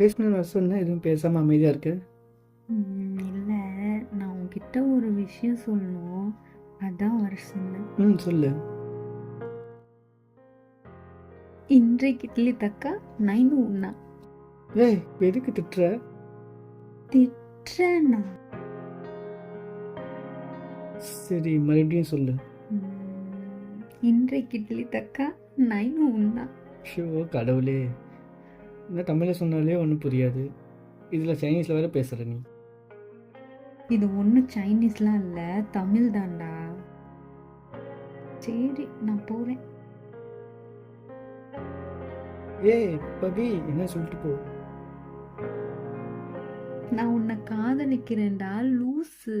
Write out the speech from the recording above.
நான் சொன்னேன் எதுவும் பேசாமல் அமைதியாக இருக்கு? இல்லை. நான் உன்கிட்ட ஒரு விஷயம் சொல்லணும். அதான் வர சொன்னேன். ம் சொல்லு. இன்றைக்கு இட்லி தக்கா? நைனு உண்ணா. ஏய் எதுக்கு திட்டுற? திட்டுறேண்ணா சரி மறுபடியும் சொல்லு. இன்றைக்கு இட்லி தக்கா? நைனு உண்ணா. ஷோ கடவுளே. இந்த தமிழில் சொன்னாலே ஒன்றும் புரியாது. இதில் சைனீஸில் வேற பேசுகிற நீ. இது ஒன்றும் சைனீஸ்லாம் இல்லை தமிழ் தான்டா. சரி நான் போகிறேன் ஏய் பவி என்ன சொல்லிட்டு போ. நான் உன்னை காதலிக்கிறேன்டா லூசு.